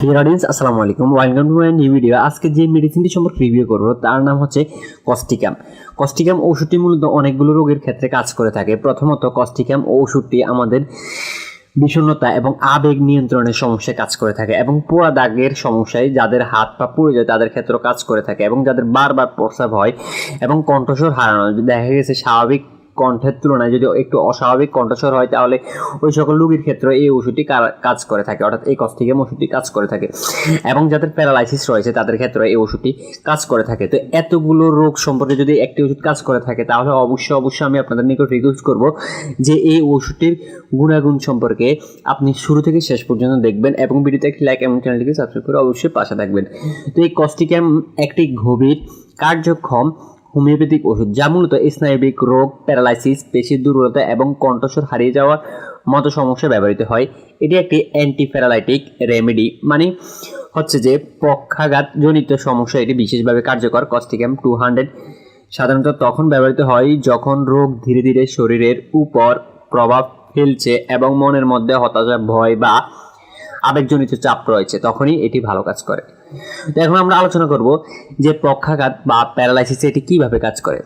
Deer audience আসসালামু আলাইকুম। Welcome to my new video আজকে যে মেডিসিনটি সম্পর্কে রিভিউ করব, তার নাম হচ্ছে কস্টিকাম কস্টিকাম ওষুধটি মূলত অনেকগুলো রোগের ক্ষেত্রে কাজ করে থাকে। প্রথমত কস্টিকাম ওষুধটি আমাদের বিষণ্ণতা এবং আবেগ নিয়ন্ত্রণের সমস্যায় কাজ করে থাকে এবং পোড়া দাগের সমস্যায় যাদের হাত পা পুড়ে যায়, তাদের ক্ষেত্রেও কাজ করে থাকে এবং যাদের বারবার প্রস্রাব হয় এবং কণ্ঠস্বর হারানো দেখা গেছে, স্বাভাবিক কণ্ঠের তুলনায় যদি একটু অস্বাভাবিক কণ্ঠস্বর হয়, তাহলে ওই সকল রোগীর ক্ষেত্রে এই ওষুধটি কাজ করে থাকে। অর্থাৎ এই কস্টিকাম ওষুধটি কাজ করে থাকে। এবং যাদের প্যারালাইসিস রয়েছে, তাদের ক্ষেত্রে এই ওষুধটি কাজ করে থাকে। তো এতগুলো রোগ সম্পর্কে যদি একটি ওষুধ কাজ করে থাকে, তাহলে অবশ্যই অবশ্যই আমি আপনাদের নিকট রিকোয়েস্ট করব যে এই ওষুধটির গুণাগুণ সম্পর্কে আপনি শুরু থেকে শেষ পর্যন্ত দেখবেন এবং ভিডিওতে একটি লাইক এবং চ্যানেলটিকে সাবস্ক্রাইব করে অবশ্যই পাশে থাকবেন। তো এই কস্টিক্যাম একটি গভীর কার্যক্ষম হোমিওপ্যাথিক ওষুধ, যা মূলত স্নায়বিক রোগ, প্যারালাইসিস, পেশির দুর্বলতা এবং কণ্ঠস্বর হারিয়ে যাওয়ার মতো সমস্যা ব্যবহৃত হয়। এটি একটি অ্যান্টিপ্যারালাইটিক রেমেডি মানে হচ্ছে যে পক্ষাঘাত জনিত সমস্যা, এটি বিশেষভাবে কার্যকর। কস্টিক্যাম টু হান্ড্রেড সাধারণত তখন ব্যবহৃত হয় যখন রোগ ধীরে ধীরে শরীরের উপর প্রভাব ফেলছে এবং মনের মধ্যে হতাশা, ভয় বা আবেগজনিত চাপ রয়েছে, তখনই এটি ভালো কাজ করে। তো এখন আমরা আলোচনা করব যে পক্ষাঘাত বা প্যারালাইসিসে এটি কীভাবে কাজ করে।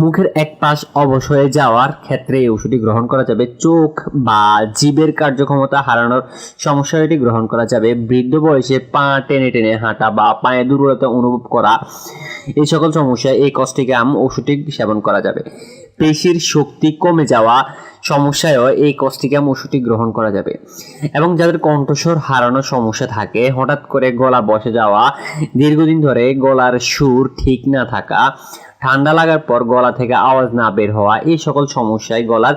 মুখের এক পাশ অবশ হয়ে যাওয়ার ক্ষেত্রে এই ওষুধটি গ্রহণ করা যাবে। চোখ বা জীবের কার্যক্ষমতা হারানোর সমস্যা এটি গ্রহণ করা যাবে। বৃদ্ধ বয়সে পা টেনে টেনে হাঁটা বা পায়ে দুর্বলতা অনুভব করা, এই সকল সমস্যায় এই কস্টিকাম ওষুধটি সেবন করা যাবে। পেশির শক্তি কমে যাওয়া সমস্যায়ও এই কস্টিকাম ওষুধটি গ্রহণ করা যাবে। এবং যাদের কণ্ঠস্বর হারানোর সমস্যা থাকে, হঠাৎ করে গলা বসে যাওয়া, দীর্ঘদিন ধরে গলার সুর ঠিক না থাকা, ঠান্ডা লাগার পর গলা থেকে আওয়াজ না বের হওয়া, এই সকল সমস্যায় গলার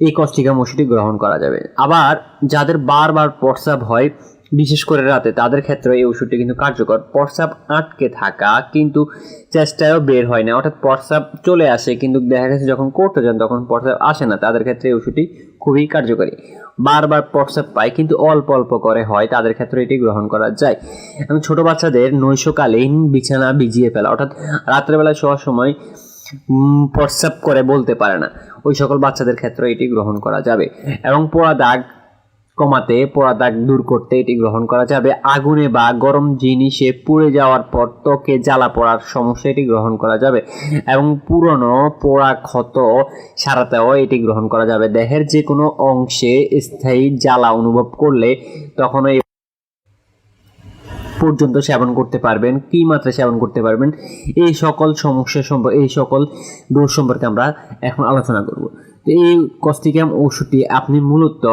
এই কস্টিকাম ওষুধটি গ্রহণ করা যাবে। আবার যাদের বারবার প্রস্রাব হয় বিশেষ করে রাতে তাদের ক্ষেত্রে এই ওষুধটি কিন্তু কার্যকর। প্রস্রাব আটকে থাকা কিন্তু চেষ্টায়ও বের হয় না। অর্থাৎ প্রস্রাব চলে আসে কিন্তু দেখা গেছে যখন করতে যান তখন প্রস্রাব আসে না। তাদের ক্ষেত্রে এই ওষুধটি খুবই কার্যকরী। বারবার প্রস্রাব পায় কিন্তু অল্প অল্প করে হয়। তাদের ক্ষেত্রে এটি গ্রহণ করা যায়। এবং ছোট বাচ্চাদের নৈশকালীন বিছানা ভিজিয়ে ফেলা, অর্থাৎ রাত্রেবেলায় শোয়ার সময় প্রস্রাব করে বলতে পারে না। ওই সকল বাচ্চাদের ক্ষেত্রে এটি গ্রহণ করা যাবে। এবং পোড়া দাগ কমাতে পোড়া দাগ দূর করতে এটি গ্রহণ করা যাবে। আগুনে বা গরম জিনিসে পুড়ে যাওয়ার পর ত্বকে জ্বালা পড়ার সমস্যা এটি গ্রহণ করা যাবে এবং পুরনো পোড়া ক্ষত সারাতেও এটি গ্রহণ করা যাবে। দেহের যে কোনো অংশে স্থায়ী জ্বালা অনুভব করলে তখন এই পর্যন্ত সেবন করতে পারবেন, কি মাত্রায় সেবন করতে পারবেন, এই সকল সমস্যা সম্পর্কে এই সকল ডোজ সম্পর্কে আমরা এখন আলোচনা করব। তো এই কস্টিকাম ওষুধটি আপনি মূলত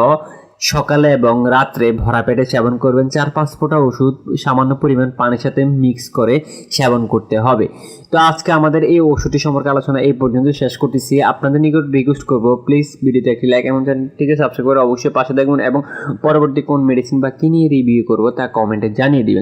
সকালে এবং রাত্রে ভরা পেটে সেবন করবেন। চার পাঁচ ফোঁটা ওষুধ, সামান্য পরিমাণ পানির সাথে মিক্স করে সেবন করতে হবে। তো আজকে আমাদের এই ওষুধটি সম্পর্কে আলোচনা এই পর্যন্ত শেষ করতেছি। আপনাদের নিকট রিকোয়েস্ট করব প্লিজ ভিডিওতে একটি লাইক এবং চ্যানেলটিকে সাবস্ক্রাইব করে অবশ্যই পাশে দেখবেন এবং পরবর্তী কোন মেডিসিন বা কী নিয়ে রিভিউ করব তা কমেন্টে জানিয়ে দিবেন।